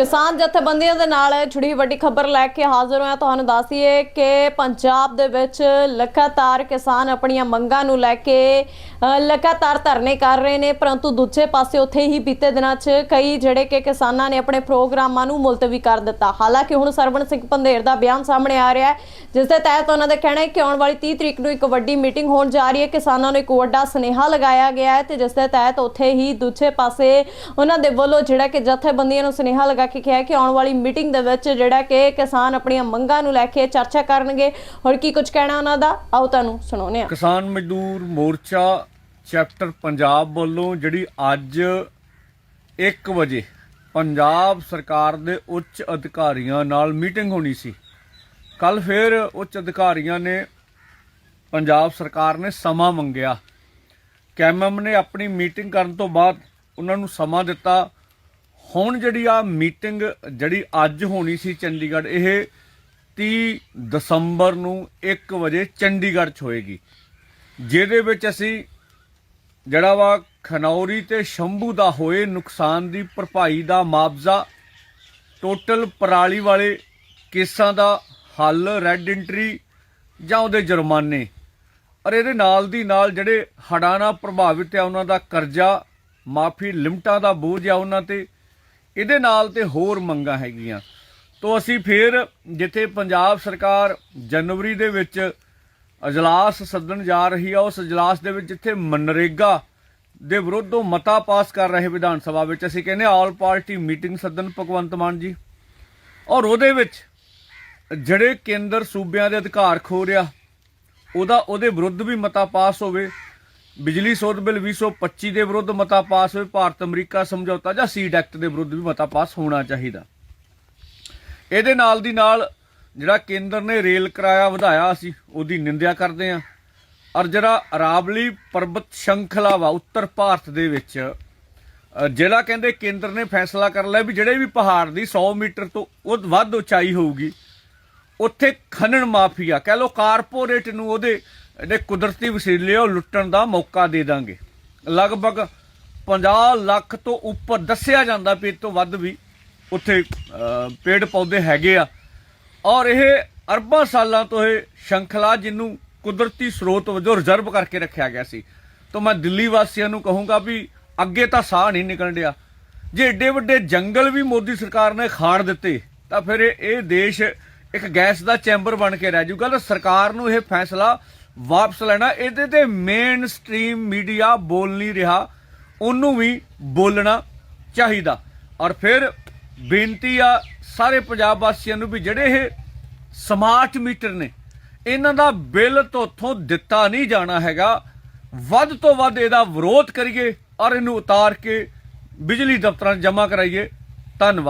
ਕਿਸਾਨ ਜਥੇਬੰਦੀਆਂ ਦੇ ਨਾਲ ਜੁੜੀ ਵੱਡੀ ਖਬਰ ਲੈ ਕੇ ਹਾਜ਼ਰ ਹੋਇਆ। ਤੁਹਾਨੂੰ ਦੱਸੀਏ ਕਿ ਪੰਜਾਬ ਦੇ ਵਿੱਚ ਲਗਾਤਾਰ ਕਿਸਾਨ ਆਪਣੀਆਂ ਮੰਗਾਂ ਨੂੰ ਲੈ ਕੇ ਲਗਾਤਾਰ ਧਰਨੇ ਕਰ ਰਹੇ ਨੇ, ਪਰੰਤੂ ਦੂਜੇ ਪਾਸੇ ਉੱਥੇ ਹੀ ਬੀਤੇ ਦਿਨਾਂ 'ਚ ਕਈ ਜਿਹੜੇ ਕਿ ਕਿਸਾਨਾਂ ਨੇ ਆਪਣੇ ਪ੍ਰੋਗਰਾਮਾਂ ਨੂੰ ਮੁਲਤਵੀ ਕਰ ਦਿੱਤਾ। ਹਾਲਾਂਕਿ ਹੁਣ ਸਰਵਣ ਸਿੰਘ ਪੰਧੇਰ ਦਾ ਬਿਆਨ ਸਾਹਮਣੇ ਆ ਰਿਹਾ ਹੈ, ਜਿਸ ਦੇ ਤਹਿਤ ਉਹਨਾਂ ਦਾ ਕਹਿਣਾ ਹੈ ਕਿ ਆਉਣ ਵਾਲੀ 30 ਤਰੀਕ ਨੂੰ ਇੱਕ ਵੱਡੀ ਮੀਟਿੰਗ ਹੋਣ ਜਾ ਰਹੀ ਹੈ। ਕਿਸਾਨਾਂ ਨੂੰ ਇੱਕ ਵੱਡਾ ਸੁਨੇਹਾ ਲਗਾਇਆ ਗਿਆ ਹੈ ਤੇ ਜਿਸ ਦੇ ਤਹਿਤ ਉੱਥੇ ਹੀ ਦੂਜੇ ਪਾਸੇ ਉਹਨਾਂ ਦੇ ਵੱਲੋਂ ਜਿਹੜਾ ਕਿ ਜਥੇਬੰਦੀਆਂ ਨੂੰ ਸੁਨੇਹਾ ਲਗਾ ਕੇ ਕਿਹਾ ਕਿ ਆਉਣ ਵਾਲੀ ਮੀਟਿੰਗ ਦੇ ਵਿੱਚ ਜਿਹੜਾ ਕਿ ਕਿਸਾਨ ਆਪਣੀਆਂ ਮੰਗਾਂ ਨੂੰ ਲੈ ਕੇ ਚਰਚਾ ਕਰਨਗੇ। ਹੋਰ ਕੀ ਕੁਝ ਕਹਿਣਾ ਉਹਨਾਂ ਦਾ? ਆਓ ਤੁਹਾਨੂੰ ਸੁਣਾਉਂਦੇ ਹਾਂ। ਕਿਸਾਨ ਮਜ਼ਦੂਰ ਮੋਰਚਾ ਚੈਪਟਰ ਪੰਜਾਬ ਵੱਲੋਂ ਜਿਹੜੀ ਅੱਜ 1 ਵਜੇ ਪੰਜਾਬ ਸਰਕਾਰ ਦੇ ਉੱਚ ਅਧਿਕਾਰੀਆਂ ਨਾਲ ਮੀਟਿੰਗ ਹੋਣੀ ਸੀ। ਕੱਲ ਫਿਰ ਉੱਚ ਅਧਿਕਾਰੀਆਂ ਨੇ ਪੰਜਾਬ ਸਰਕਾਰ ਨੇ ਸਮਾਂ ਮੰਗਿਆ। ਕੈਮਮ ਨੇ ਆਪਣੀ ਮੀਟਿੰਗ ਕਰਨ ਤੋਂ ਬਾਅਦ ਉਹਨਾਂ ਨੂੰ ਸਮਾਂ ਦਿੱਤਾ। ਹੁਣ ਜਿਹੜੀ ਆ ਮੀਟਿੰਗ ਜਿਹੜੀ ਅੱਜ ਹੋਣੀ ਸੀ ਚੰਡੀਗੜ੍ਹ, ਇਹ 30 ਦਸੰਬਰ ਨੂੰ 1 ਵਜੇ ਚੰਡੀਗੜ੍ਹ 'ਚ ਹੋਏਗੀ। ਜਿਹਦੇ ਵਿੱਚ ਅਸੀਂ ਜਿਹੜਾ ਵਾ ਖਨੌਰੀ ਤੇ ਸ਼ੰਭੂ ਦਾ ਹੋਏ ਨੁਕਸਾਨ ਦੀ ਭਰਪਾਈ ਦਾ ਮੁਆਵਜ਼ਾ ਟੋਟਲ ਪਰਾਲੀ ਵਾਲੇ ਕੇਸਾਂ ਦਾ ਹੱਲ, ਰੈੱਡ ਐਂਟਰੀ ਜਾਂ ਉਹਦੇ ਜੁਰਮਾਨੇ। ਔਰ ਇਹਦੇ ਨਾਲ ਦੀ ਨਾਲ ਜਿਹੜੇ ਹੜ੍ਹਾਂ ਨਾਲ ਪ੍ਰਭਾਵਿਤ ਆ ਉਹਨਾਂ ਦਾ ਕਰਜ਼ਾ, ਮਾਫੀ, ਲਿਮਟਾਂ ਦਾ ਬੋਝ ਆ ਉਹਨਾਂ ਤੇ ਇਹਦੇ ਨਾਲ ਤੇ ਹੋਰ ਮੰਗਾਂ ਹੈਗੀਆਂ। ਤੋਂ ਅਸੀਂ ਫਿਰ ਜਿੱਥੇ ਪੰਜਾਬ ਸਰਕਾਰ ਜਨਵਰੀ ਦੇ ਵਿੱਚ ਅਜਲਾਸ ਸੱਦਣ ਜਾ ਰਹੀ ਆ, ਉਸ ਅਜਲਾਸ ਦੇ ਵਿੱਚ ਜਿੱਥੇ ਮਨਰੇਗਾ ਦੇ ਵਿਰੁੱਧ ਉਹ ਮਤਾ ਪਾਸ ਕਰ ਰਹੇ ਵਿਧਾਨ ਸਭਾ ਵਿੱਚ, ਅਸੀਂ ਕਹਿੰਦੇ ਆਲ ਪਾਰਟੀ ਮੀਟਿੰਗ ਸੱਦਣ ਭਗਵੰਤ ਮਾਨ ਜੀ। ਔਰ ਉਹਦੇ ਵਿੱਚ ਜਿਹੜੇ ਕੇਂਦਰ ਸੂਬਿਆਂ ਦੇ ਅਧਿਕਾਰ ਖੋ ਰਿਹਾ, ਉਹਦਾ ਉਹਦੇ ਵਿਰੁੱਧ ਵੀ ਮਤਾ ਪਾਸ ਹੋਵੇ। ਬਿਜਲੀ ਸੋਧ ਬਿੱਲ 2025 ਦੇ ਵਿਰੁੱਧ ਮਤਾ ਪਾਸ ਹੋਵੇ ਭਾਰਤ ਅਮਰੀਕਾ ਸਮਝੌਤਾ ਜਾਂ ਸੀਡ ਐਕਟ ਦੇ ਵਿਰੁੱਧ ਵੀ ਮਤਾ ਪਾਸ ਹੋਣਾ ਚਾਹੀਦਾ। ਇਹਦੇ ਨਾਲ ਦੀ ਨਾਲ ਜਿਹੜਾ ਕੇਂਦਰ ਨੇ ਰੇਲ ਕਿਰਾਇਆ ਵਧਾਇਆ ਸੀ ਉਹਦੀ ਨਿੰਦਿਆ ਕਰਦੇ ਆ ਔਰ ਜਿਹੜਾ ਅਰਾਵਲੀ ਪਰਬਤ ਸ਼ੰਖਲਾ ਵਾ, ਉੱਤਰ ਭਾਰਤ ਦੇ ਵਿੱਚ ਜਿਹੜਾ ਕਹਿੰਦੇ ਕੇਂਦਰ ਨੇ ਫੈਸਲਾ ਕਰ ਲਿਆ ਵੀ ਜਿਹੜੇ ਵੀ ਪਹਾੜ ਦੀ 100 ਮੀਟਰ ਤੋਂ ਉਹ ਵੱਧ ਉਚਾਈ ਹੋਊਗੀ, ਉੱਥੇ ਖਨਨ ਮਾਫੀਆ, ਕਹਿ ਲੋ ਕਾਰਪੋਰੇਟ ਨੂੰ ਉਹਦੇ ਜਿਹੜੇ ਕੁਦਰਤੀ ਵਸੀਲੇ ਉਹ ਲੁੱਟਣ ਦਾ ਮੌਕਾ ਦੇ ਦਾਂਗੇ। ਲਗਭਗ 50 ਲੱਖ ਤੋਂ ਉੱਪਰ ਦੱਸਿਆ ਜਾਂਦਾ ਵੀ ਇਹ ਤੋਂ ਵੱਧ ਵੀ ਉੱਥੇ ਪੇੜ ਪੌਦੇ ਹੈਗੇ ਆ। ਔਰ ਇਹ ਅਰਬਾਂ ਸਾਲਾਂ ਤੋਂ ਇਹ ਸ਼ੰਖਲਾ ਜਿਹਨੂੰ ਕੁਦਰਤੀ ਸਰੋਤ ਵਜੋਂ ਰਿਜ਼ਰਵ ਕਰਕੇ ਰੱਖਿਆ ਗਿਆ ਸੀ। ਤਾਂ ਮੈਂ ਦਿੱਲੀ ਵਾਸੀਆਂ ਨੂੰ ਕਹੂੰਗਾ ਵੀ ਅੱਗੇ ਤਾਂ ਸਾਹ ਨਹੀਂ ਨਿਕਲਣ ਡਿਆ। ਜੇ ਏਡੇ ਵੱਡੇ ਜੰਗਲ ਵੀ ਮੋਦੀ ਸਰਕਾਰ ਨੇ ਖਾੜ ਦਿੱਤੇ, ਤਾਂ ਫਿਰ ਇਹ ਇਹ ਦੇਸ਼ ਇੱਕ ਗੈਸ ਦਾ ਚੈਂਬਰ ਬਣ ਕੇ ਰਹਿ ਜਾਊਗਾ। ਤਾਂ ਸਰਕਾਰ ਨੂੰ ਇਹ ਫੈਸਲਾ ਵਾਪਸ ਲੈਣਾ। ਇਹਦੇ ਤੇ ਮੇਨ ਸਟ੍ਰੀਮ ਮੀਡੀਆ ਬੋਲ ਨਹੀਂ ਰਿਹਾ। ਉਹਨੂੰ ਵੀ ਬੋਲਣਾ ਚਾਹੀਦਾ। ਔਰ ਫਿਰ ਬੇਨਤੀ ਆ ਸਾਰੇ ਪੰਜਾਬ ਵਾਸੀਆਂ ਨੂੰ ਵੀ ਜਿਹੜੇ ਇਹ ਸਮਾਰਟ ਮੀਟਰ ਨੇ, ਇਹਨਾਂ ਦਾ ਬਿੱਲ ਤੋਂ ਦਿੱਤਾ ਨਹੀਂ ਜਾਣਾ ਹੈਗਾ। ਵੱਧ ਤੋਂ ਵੱਧ ਇਹਦਾ ਵਿਰੋਧ ਕਰੀਏ ਔਰ ਇਹਨੂੰ ਉਤਾਰ ਕੇ ਬਿਜਲੀ ਦਫ਼ਤਰਾਂ 'ਚ ਜਮ੍ਹਾਂ ਕਰਾਈਏ। ਧੰਨਵਾਦ।